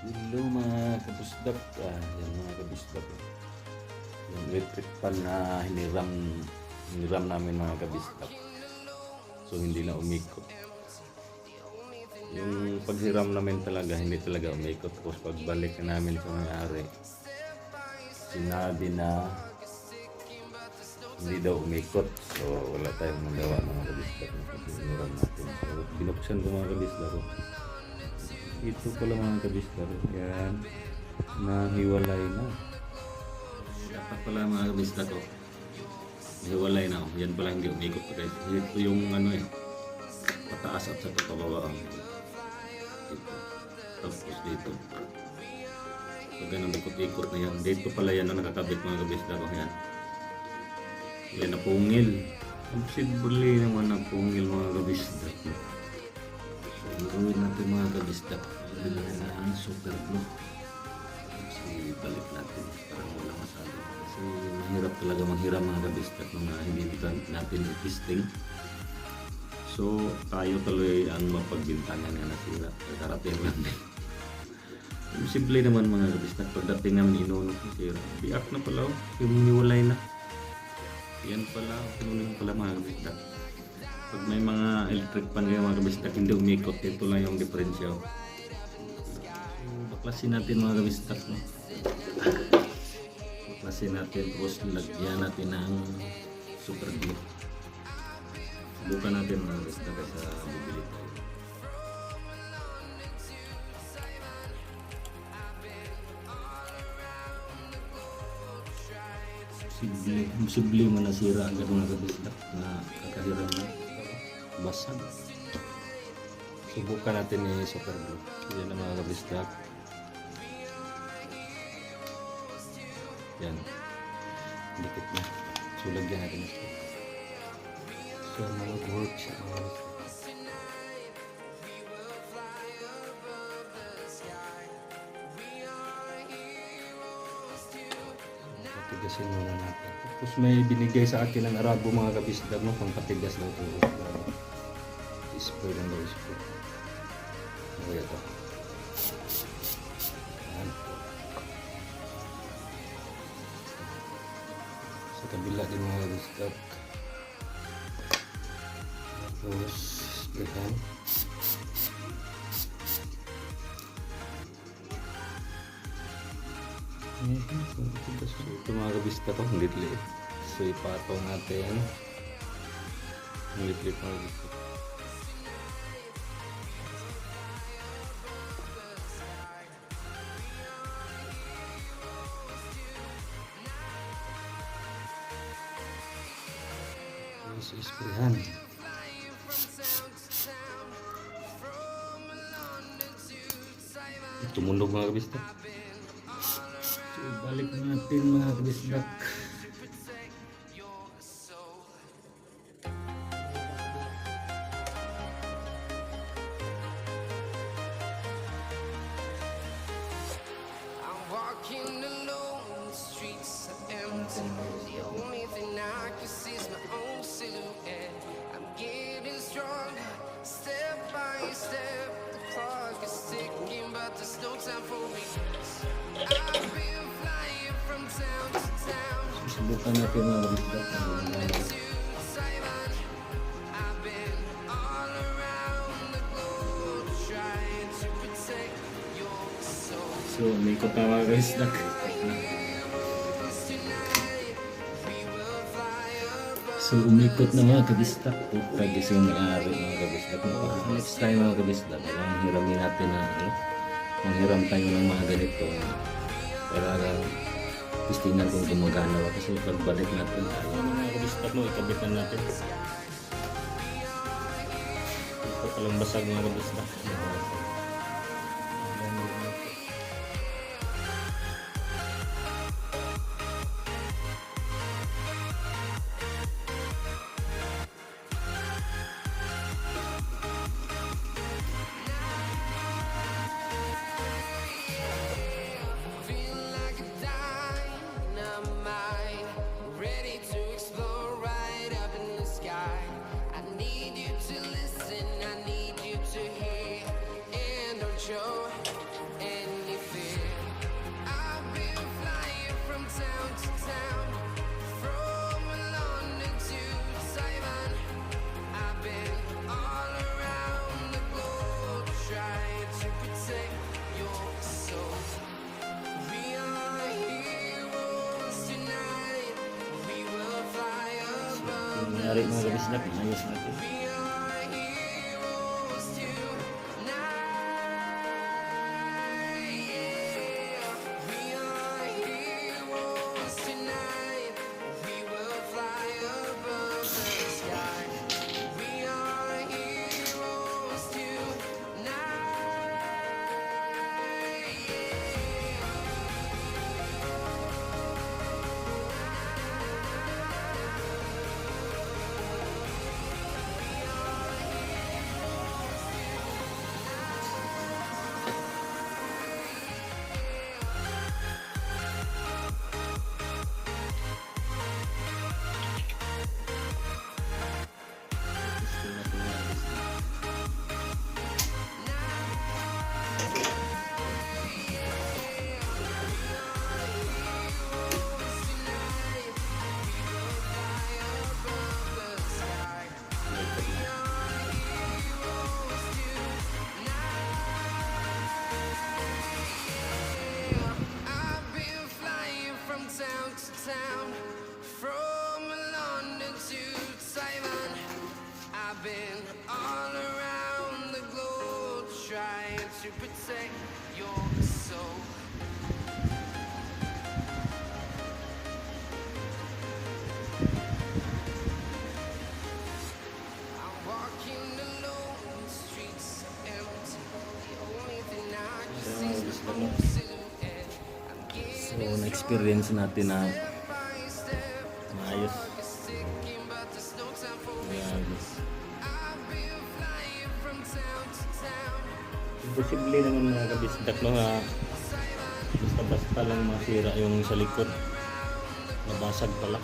Hello mga kabusdak. Ah, yan mga kabusdak. Yung electric pan na hiniram, hiniram namin mga kabusdak. So hindi na umikot. Yung paghiram namin talaga, hindi talaga umikot. Tapos pagbalik na namin sa may-ari, sinabi na hindi daw umikot. So wala tayong magawa mga. So binuksan ko mga kabisdak ko. Ito pala mga kabistar. Yan. Nahiwalay na. Dapat pala mga kabistar ko. Nahiwalay na. oh. Yan pala hindi umikot pa guys. Ito yung ano eh. Pataas at sa pababa. Dito. Tapos dito. So ganun ikot-ikot na yan. Dito pala yan na nakakabit mga kabistar ko. Yan. Yan napungil. Imposible naman napungil mga kabistar. So, gawin natin mga kabista. Bilhin na ang super glue. Kasi balik natin para wala masabi. Kasi mahirap talaga manghiram mga kabista kung hindi natin- i-testing. So, tayo tuloy ang mapagbintangan na nasira. Karating lang. Simple naman mga kabista. Pagdating namin inunok na sira. Biak na pala. oh. Yung niwalay na. Yan pala. Inunok pala mga kabista. Pag may mga electric pan kayo mga kabistak, hindi umikot. Ito lang yung diferensya. Baklasin natin mga kabistak. No? Baklasin natin. Tapos lagyan natin ng super glue. Subukan natin mga kabistak sa bibili tayo. Posible, posible man nasira agad mga kabisdak na kakahiram na basag. Subukan natin ni super glue. Yan ang mga kabisdak. Yan. Dikit na. So lagyan natin ito. So mga work siya. mga Patigasin muna natin. Tapos may binigay sa akin ng Arabo mga kabisdag mo pang patigas daw ito. Spray lang spray. Ano kaya ito? Yan. Sa kabila din mga kabisdag. Tapos sprayhan. So, ito mga kabista ko, liit So, ipataw natin. Liit mga kabista. Tapos, Kabista. So, balik natin mga kabisdak. To protect your soul. So, may pa mga kabisdak. So, umikot na mga kabisdak. Puta, gising may-ari mga kabisdak. Next time mga kabisdak, ang hiramin natin na, ano, manghiram tayo ng mga ganito. Para testingan kung gumagana ba. Kasi pagbalik natin, ayun mga kabisdak, no, ikabitan natin. Ito palang basag mga kabisdak. narin mga gabi sila, pinayos natin. Protect your soul. I'm walking alone, the streets are empty. The only thing I can see is my silhouette. So, getting na-experience natin na no ha. Basta-basta lang masira yung sa likod. Nabasag pala.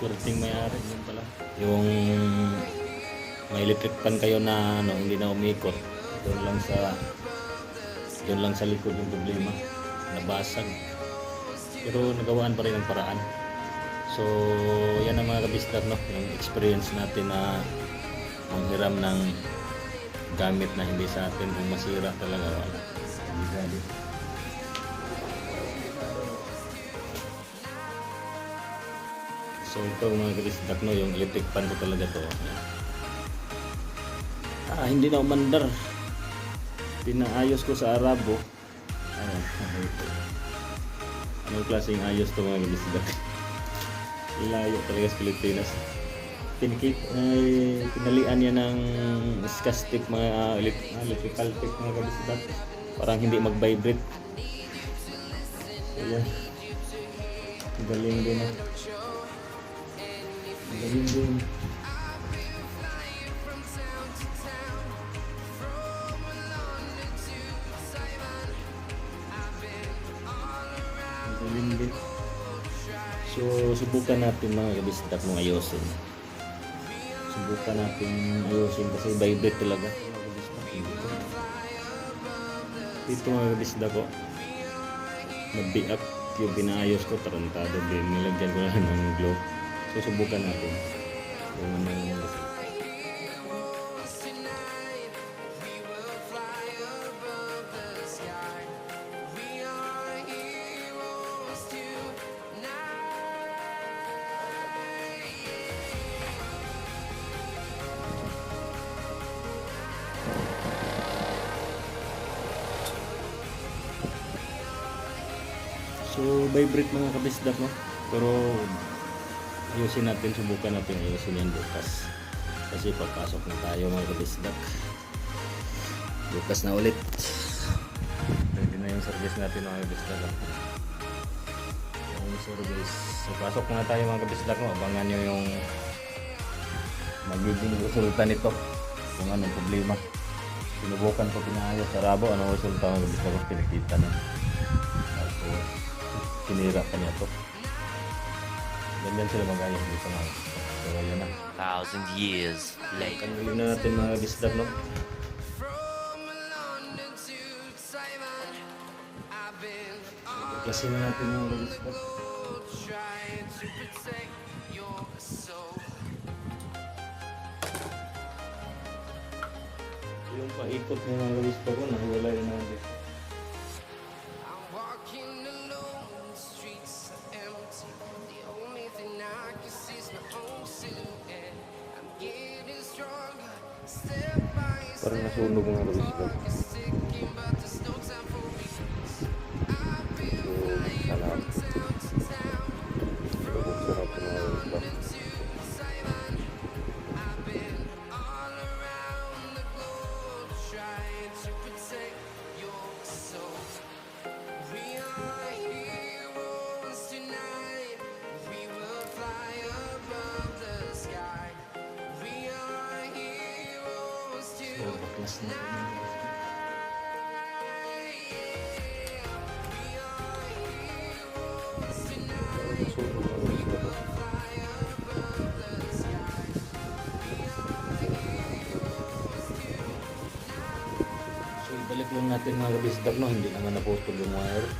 Swerting may-ari yun pala. Yung may electric kayo na ano, hindi na umikot. Doon lang sa doon lang sa likod yung problema. Nabasag. Pero nagawaan pa rin ang paraan. So, yan ang mga kabisdak no, yung experience natin na manghiram ng gamit na hindi sa atin kung masira talaga wala. Hindi gali. So ito mga kabisdak no, yung electric pan ko talaga to. Ah, hindi na umandar. Pinaayos ko sa Arabo. Ano, anong klaseng ayos to mga kabisdak? Layo talaga sa Pilipinas pinikit ay pinalian niya ng skastik mga uh, elect- electrical tape mga kabisdak parang hindi mag-vibrate. Ayan. Galing din ah. Galing din. Galing din. So subukan natin mga kabisdak mong ayusin subukan natin ayusin kasi vibrate talaga. Dito mga kabisda ko nag-up yung pinaayos ko tarantado din. Nilagyan ko na ng glow. So subukan natin. Kung ano yung So, vibrate mga kabisdak, no? Pero, ayusin natin, subukan natin ayusin yan bukas. Kasi papasok na tayo mga kabisdak. Bukas na ulit. Ready na yung service natin mga kabisdak. Yung service. So, na tayo mga kabisdak, no? Abangan nyo yung magiging resulta nito. Kung anong problema. Sinubukan ko pinayos sa rabo, anong resulta mga kabisdak pinakita na. Tapos, sinira pa niya to. Ganyan sila mag-ayos dito mga So, ayan na. thousand years later. Tanggalin na natin mga bisdak, no? Kasi na natin mga bisdak. Yung paikot ng mga bisdak ko, nawala yun mga Parang nasunog mga kabisdak. So, kabisdak no, hindi naman naputol yung wire.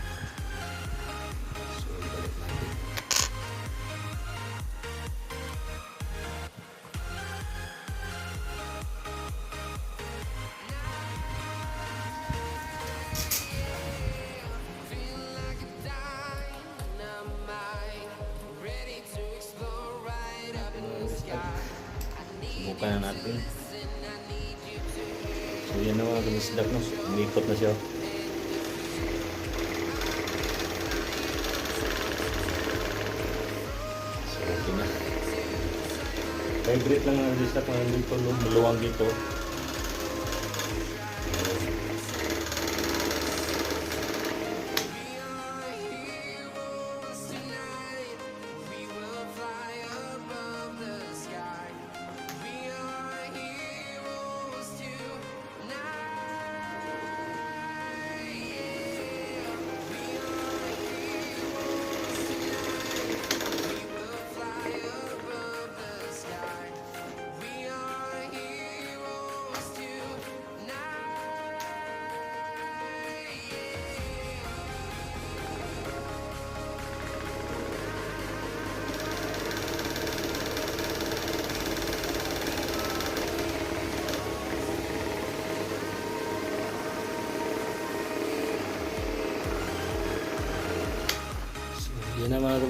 So natin. Subukan na natin. So yan na mga kabisdak no, umikot na siya. Vibrate lang ang kabisdak mga dito, no, maluwang dito.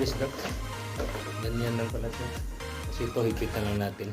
Na kabisdak. Ganyan lang pala siya. Kasi ito, higpitan lang natin.